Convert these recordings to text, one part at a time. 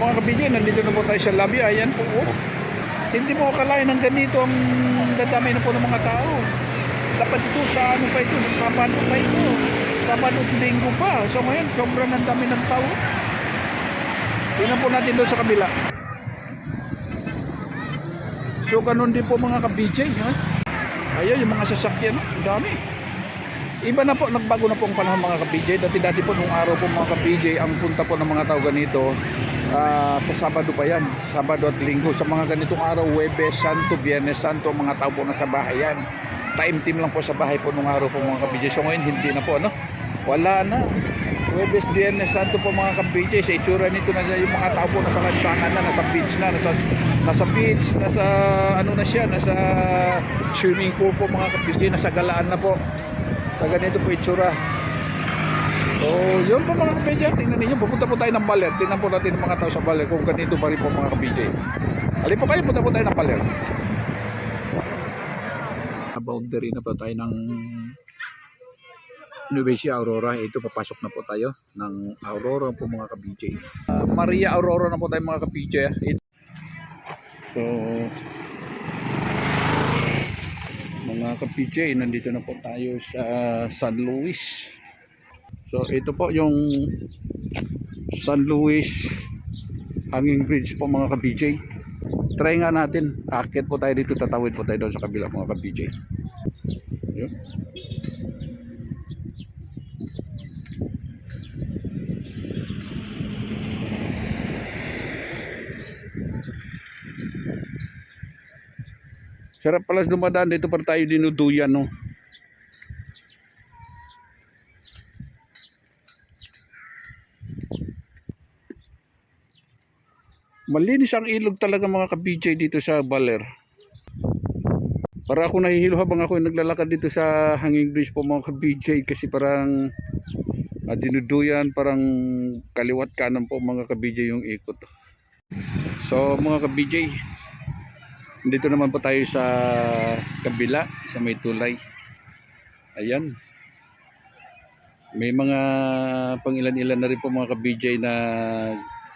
mga kabigyan, nandito na po tayo sa lobby. Ayan po. Oh. Hindi mo akalain ng ganito ang dadamay na po ng mga tao. Dapat ito sa ano pa ito, sa Sabado pa ito. Sabado at Linggo pa. So ngayon, sobrang ang dami ng tao. Tingnan po natin doon sa kabila. So ganun din po mga ka-BJ. Ha? Ayun, yung mga sasakyan. oh, Ang dami. Iba na po, nagbago na po ang panahon mga ka-BJ. Dati-dati po nung araw po mga ka-BJ, ang punta po ng mga tao ganito, ah, sa Sabado pa yan. Sabado at Linggo. Sa mga ganitong araw, Webes, Santo, Biyernes Santo, mga tao po nasa bahay yan. Time team lang po sa bahay po nung araw po mga ka-BJ. So ngayon, hindi na po, ano? Wala na. Webes, Biyernes Santo po mga ka-BJ. Sa itsura nito na yung mga tao po nasa lansangan na, nasa beach na, nasa, nasa beach, nasa ano na siya, nasa swimming pool po mga ka-BJ, nasa galaan na po. Sa ganito po itsura. So, yun po mga kabidya. Tingnan ninyo, pupunta po tayo ng Baler. Tingnan po natin ang mga tao sa Baler kung ganito pa rin po mga kabidya. Alin po kayo, punta po tayo ng Baler. Boundary na po tayo ng Nubesia Aurora. Ito, papasok na po tayo ng Aurora po mga kabidya. Ah, Maria Aurora na po tayo mga kabidya. Ito. So, mga ka-PJ, nandito na po tayo sa San Luis. So ito po yung San Luis Hanging Bridge po mga ka-PJ. Try nga natin, akit po tayo dito, tatawid po tayo doon sa kabila mga ka-PJ. Yun. Sarap pala dumadaan dito para tayo dinuduyan no. Malinis ang ilog talaga mga ka-BJ dito sa Baler. Para ako nahihilo habang ako naglalakad dito sa Hanging Bridge po mga ka-BJ kasi parang ah, dinuduyan, parang kaliwat kanan po mga ka-BJ yung ikot. So mga ka-BJ, dito naman po tayo sa kabila, sa may tulay. Ayan. May mga pangilan-ilan na rin po mga ka-BJ na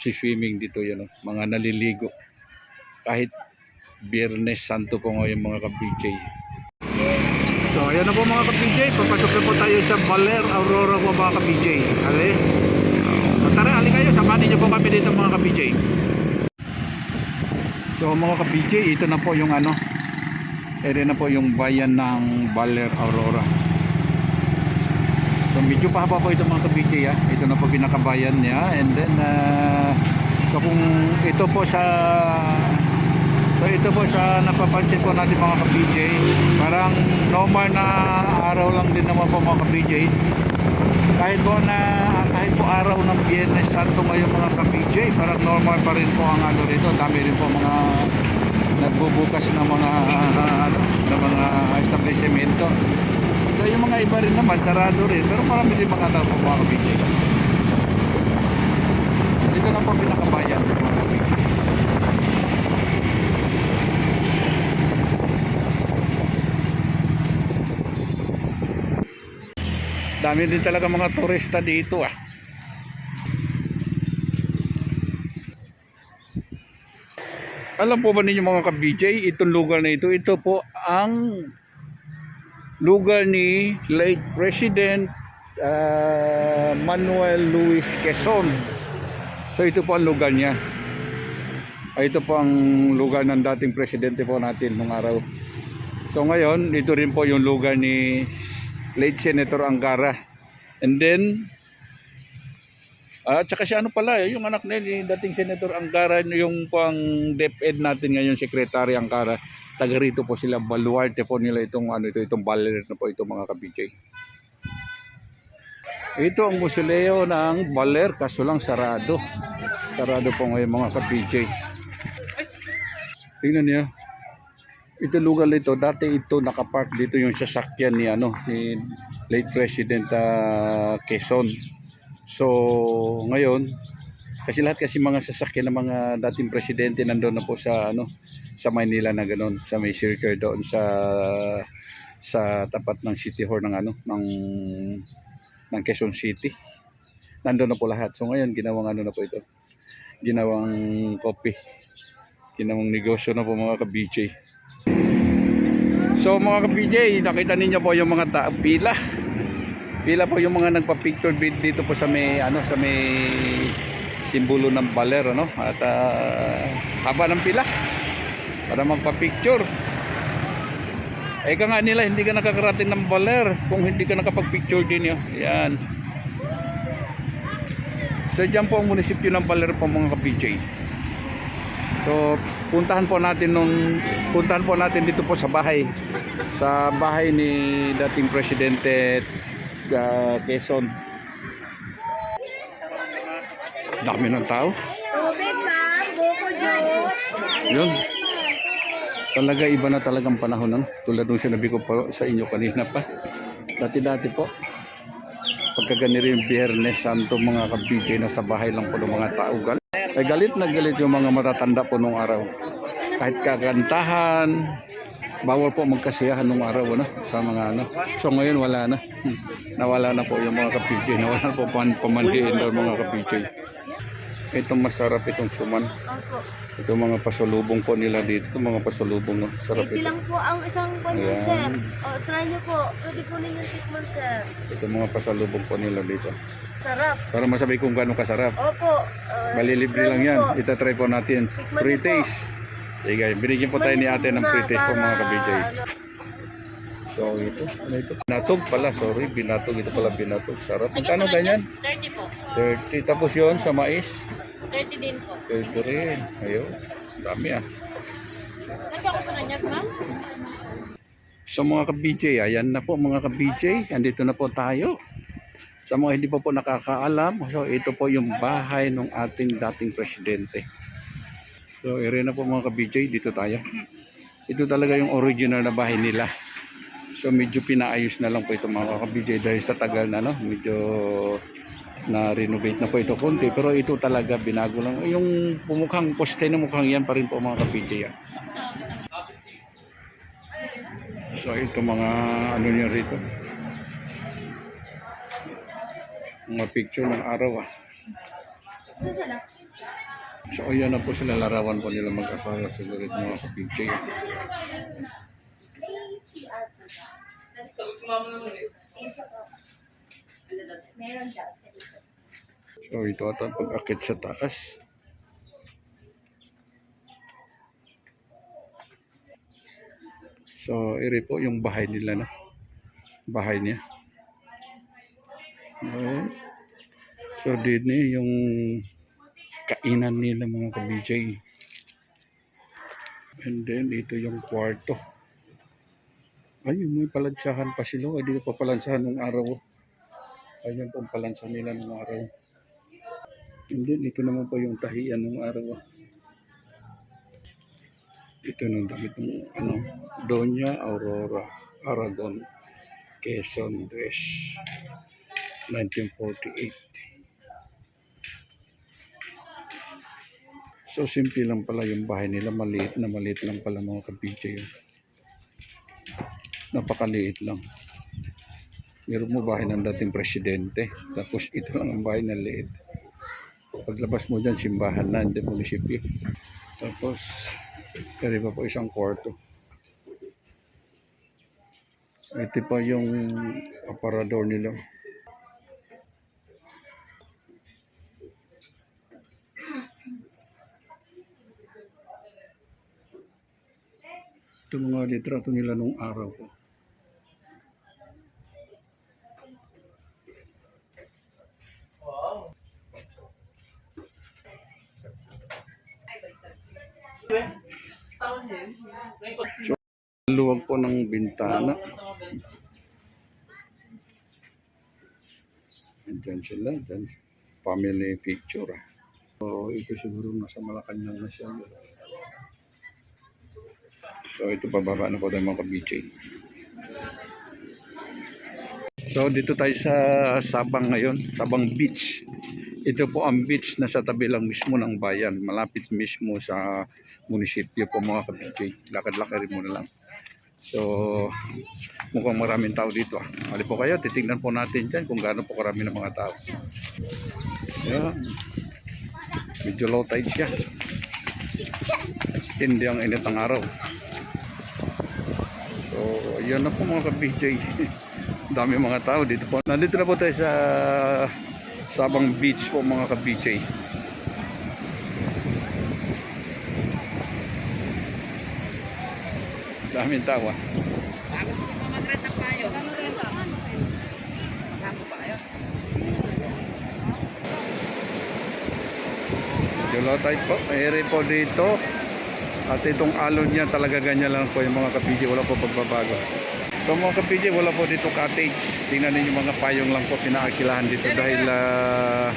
si swimming dito yan, oh. mga naliligo. Kahit Biyernes Santo po ngayon mga ka-BJ. So ayan na po mga ka-BJ, papasok na po tayo sa Baler Aurora po mga ka-BJ. Ali. Tara, ali kayo, samahan niyo po kami dito mga ka-BJ. So mga ka-BJ, ito na po yung ano, ere na po yung bayan ng Baler Aurora. Medyo pahaba po ito mga ka-BJ ha. Ito na po pinakabayan niya and then uh, so kung ito po sa so ito po sa napapansin po natin mga ka-BJ, parang normal na araw lang din naman po mga ka-BJ. Kahit po na kahit po araw ng Biyernes Santo ngayon mga ka-BJ, parang normal pa rin po ang ano dito. Dami rin po mga nagbubukas na mga ah, ano, na mga establishmento. So yung mga iba rin naman sarado rin, pero mga tao po mga ka-BJ. Dito na po pinakabayan mga ka-BJ. Dami din talaga mga turista dito ah. Alam po ba ninyo mga ka-BJ, itong lugar na ito, ito po ang lugar ni late President ah, Manuel Luis Quezon. So ito po ang lugar niya. Ah, Ito po ang lugar ng dating presidente po natin nung araw. So ngayon, ito rin po yung lugar ni late Senator Angara. And then, at saka si ano pala, eh, yung anak nila, yung dating Senator Angara, yung pang DepEd natin ngayon, Secretary Angara, taga rito po sila, baluarte po nila itong, ano ito, itong baler na po ito mga kabijay. Ito ang musileo ng baler, kaso lang sarado. Sarado po ngayon mga kabijay. Tingnan niyo. Ito lugar nito, dati ito nakapark dito yung sasakyan ni ano, ni late President ah, Quezon. So, ngayon, kasi lahat kasi mga sasakyan ng mga dating presidente nandoon na po sa ano sa Maynila na ganoon, sa may circle doon sa sa tapat ng City Hall ng ano ng ng Quezon City. Nandoon na po lahat. So ngayon ginawang ano na po ito. ginawang kopi. Ginawang negosyo na po mga ka-BJ. So mga ka-BJ, nakita ninyo po yung mga ta- pila. Pila po yung mga nagpa-picture vid dito po sa may ano sa may simbolo ng baler ano at ah, haba ng pila para magpa-picture. Eh ka nga nila hindi ka nakakarating ng baler kung hindi ka nakapag-picture din yun. Yan. So dyan po ang munisipyo ng Baler po mga ka-PJ. So puntahan po natin nung puntahan po natin dito po sa bahay sa bahay ni dating presidente uh, Quezon. Dami ng tao. Tubig, ma'am. Buko. Yun. Talaga iba na talagang panahon ano? Tulad nung sinabi ko pa sa inyo kanina pa. Dati-dati po. Pagka ganito yung Biyernes Santo mga ka-BJ na sa bahay lang po ng mga tao. Gal ay galit na galit yung mga matatanda po nung araw. Kahit kakantahan, bawal po magkasiyahan nung araw ano, sa mga ano. So ngayon wala na. Hmm. Nawala na po yung mga ka-BJ. Nawala na po pamandiin daw mga ka-BJ. Itong masarap itong suman. Opo. Ito mga pasalubong po nila dito. Ito mga pasalubong. Sarap 80 ito. lang po ang isang panyo, Ayan. sir. O, try nyo po. Pwede po ninyo tikman, sir. Ito mga pasalubong po nila dito. Sarap. Para masabi kung gaano kasarap. Opo. Uh, Malilibre try lang nyo yan. po. Itatry po natin. Tikman niyo po. taste. Sige, binigyan po tayo ni ate ng Tikman free niyo taste po para, mga kabijay. ano, So ito, ano ito? Binatog pala, sorry. Binatog, ito pala binatog. Sarap. Magkano ganyan? 30 po. 30. Tapos yon sa mais. 30 din po. 30 rin. Ayun. Dami ah. Nandiyan ko po na niya, ma'am? So mga ka-BJ, ayan na po mga ka-BJ, andito na po tayo. Sa mga hindi pa po nakakaalam, so ito po yung bahay ng ating dating presidente. So ere na po mga ka-BJ, dito tayo. Ito talaga yung original na bahay nila. So medyo pinaayos na lang po ito mga ka-BJ dahil sa tagal na no, medyo na-renovate na po ito konti. Pero ito talaga binago lang. Yung pumukhang poste na mukhang yan pa rin po mga ka-BJ. ah. So ito mga ano niya rito. Mga picture ng araw ah. So ayan na po sila larawan po nila mag-asawa siguro ka-picture. Meron daw. So ito ata pag-akit sa taas. So iri po yung bahay nila na. Bahay niya. Okay. So din yung kainan nila mga ka-BJ. And then ito yung kwarto. Ay, may palansahan pa sila. Ay, dito pa palansahan nung araw. Ayun po ang palansa nila nung araw. And then, ito naman po yung tahiyan ng araw. Ito nung damit ng ano, Doña Aurora Aragon Quezon Dress 1948. So simple lang pala yung bahay nila, maliit na maliit lang pala mga kapitya yun. Napakaliit lang. Meron mo bahay ng dating presidente, tapos ito lang ang bahay na liit. Paglabas mo dyan, simbahan na, hindi munisipyo. Tapos, kari pa po isang kwarto. Ito pa yung aparador nila. Ito mga litrato nila nung araw ko. Luwag po ng bintana. Diyan sila, diyan. Family picture. ah. So, ito siguro nasa Malacanang na siya. So, ito pababa na po tayo mga ka-BJ. So, dito tayo sa Sabang ngayon, Sabang Beach. Ito po ang beach na sa tabi lang mismo ng bayan, malapit mismo sa munisipyo po mga ka-BJ. Lakad-lakad rin muna lang. So, mukhang maraming tao dito. ah. Hali po kayo, titingnan po natin dyan kung gaano po karami ng mga tao. Yan. Medyo low tide siya. Hindi ang init ng araw. So, yun na po mga ka-BJ. Dami mga tao dito po. Nandito na po tayo sa Sabang Beach po mga ka-BJ. Daming tao. Gusto mo pa mag-rent ng payo? Bago pa kayo? Julo tayo po. Ere po dito. At itong alon niya talaga ganyan lang po yung mga kapidyo. Wala po pagbabago. So mga kapidyo, wala po dito cottage. Tingnan ninyo mga payong lang po pinaakilahan dito dahil ah,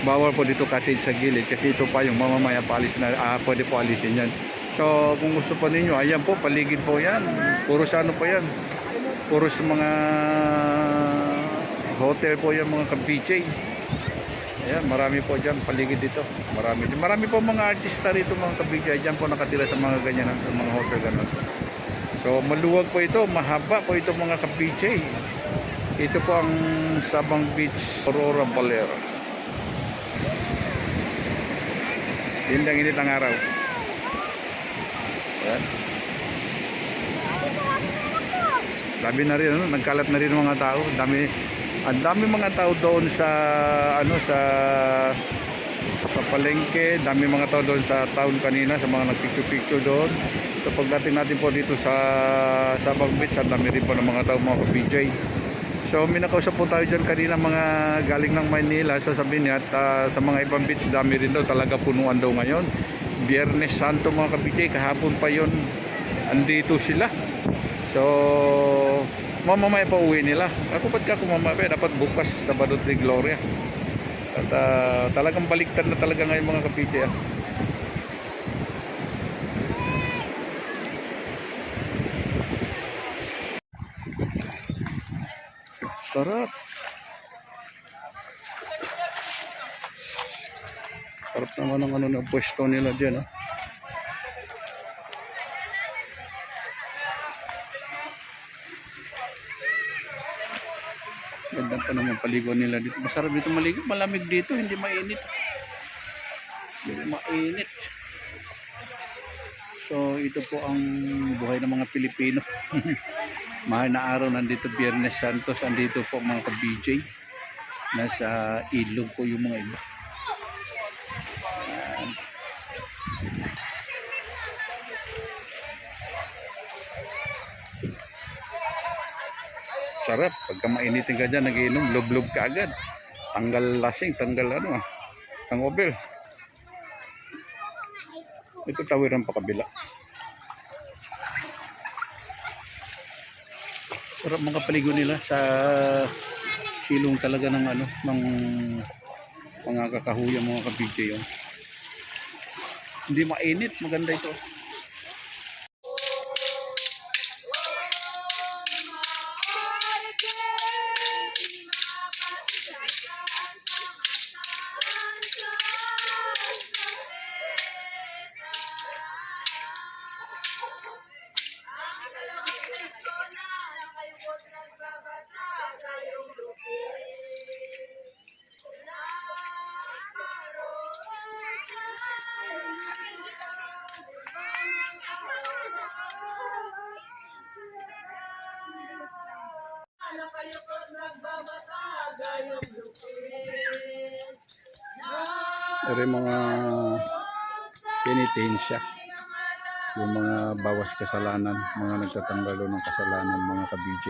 bawal po dito cottage sa gilid kasi ito pa yung mamamaya paalis na ah, pwede po alisin yan. So kung gusto po ninyo, ayan po, paligid po yan. Puro sa ano po yan. Puro sa mga hotel po yan mga kapidyo. Ayan, marami po dyan, paligid dito. Marami. Marami po mga artista rito mga kabigay. Dyan po nakatira sa mga ganyan, sa mga hotel ganun. So, maluwag po ito, mahaba po ito mga kabigay. Ito po ang Sabang Beach, Aurora Valera. Tindang init ang araw. Ayan. Dami na rin, ano, nagkalat na rin mga tao. Dami, ang dami mga tao doon sa, ano, sa palengke. Dami mga tao doon sa town kanina, sa mga nagpicture-picture doon. So pagdating natin po dito sa Sabang Beach, ang dami rin po ng mga tao, mga ka-BJ. So may nakausap po tayo dyan kanina mga galing ng Maynila sasabihin niya at ah, sa mga ibang beach dami rin daw talaga punuan daw ngayon. Biyernes Santo mga kabigay kahapon pa yon andito sila. So mamamaya pa uwi nila. Ako ba't ka kumamaya? Dapat bukas Sabado de Gloria. At ah, talagang baliktad na talaga ngayon mga kapitya. ah. Sarap. Sarap naman ang ano na pwesto nila dyan. ah. Ganda naman paligo nila dito. Masarap dito maligo. Malamig dito, hindi mainit. Hindi mainit. So, ito po ang buhay ng mga Pilipino. Mahal na araw nandito Biyernes Santos. Andito po mga ka-BJ. Nasa ilog po yung mga iba. Sarap. Pagka mainitin ka dyan, nagiinom, lub-lub ka agad. Tanggal lasing, tanggal ano ah. Ang obel. Ito tawiran pa kabila. Sarap mga paligo nila sa silong talaga ng ano, ng mga kakahuya mga ka-BJ yun. Hindi mainit, maganda ito. Pero yung mga penitensya, yung mga bawas kasalanan, mga nagtatanggal ng kasalanan, mga ka-BJ.